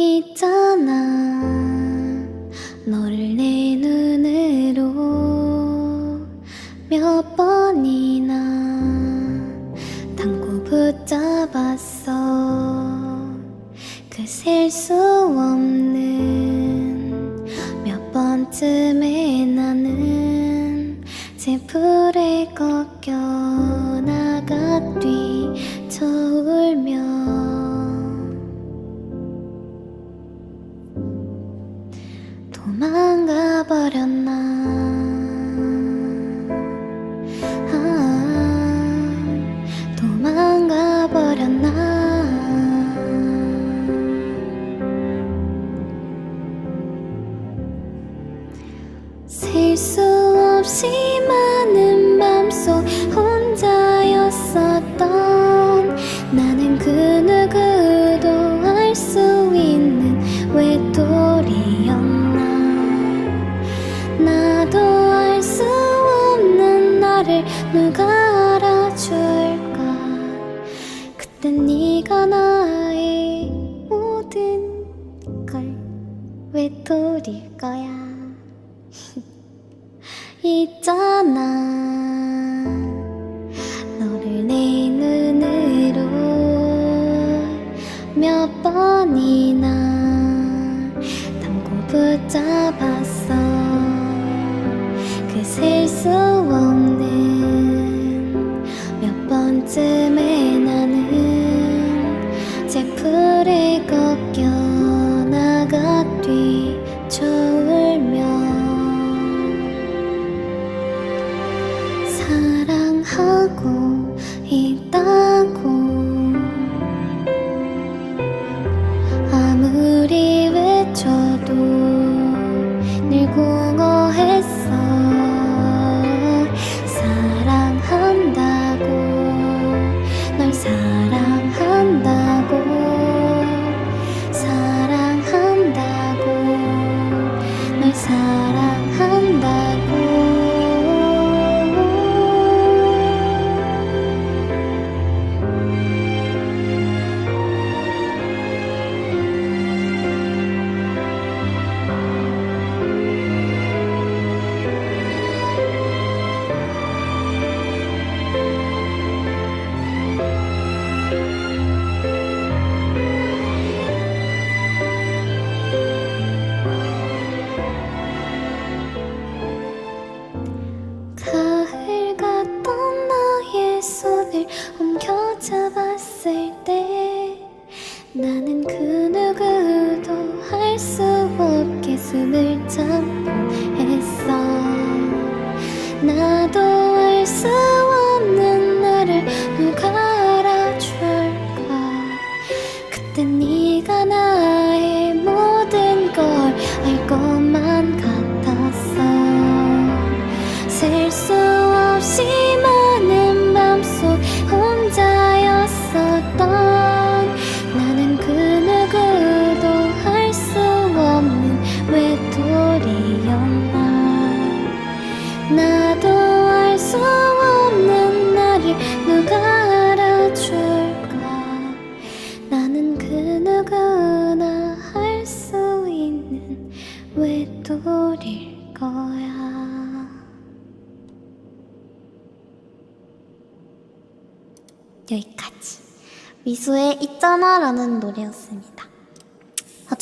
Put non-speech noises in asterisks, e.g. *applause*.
있잖아. 너를 내 눈으로 몇 번이나 담고 붙잡았어. 그 셀 수 없는 몇 번쯤에 나는 제 풀에 꺾여 나가 뛰쳐 울며 도망가 버렸나 누가 알아줄까? 그땐 네가 나의 모든 걸 외톨일 거야. *laughs* 있잖아 나가 뛰쳐울며 사랑하고 있다 손을 옮겨잡았을 때 나는 그 누구도 할 수 없게 숨을 참고 했어. 나도 알수 여기까지. 미수의 있잖아 라는 노래였습니다.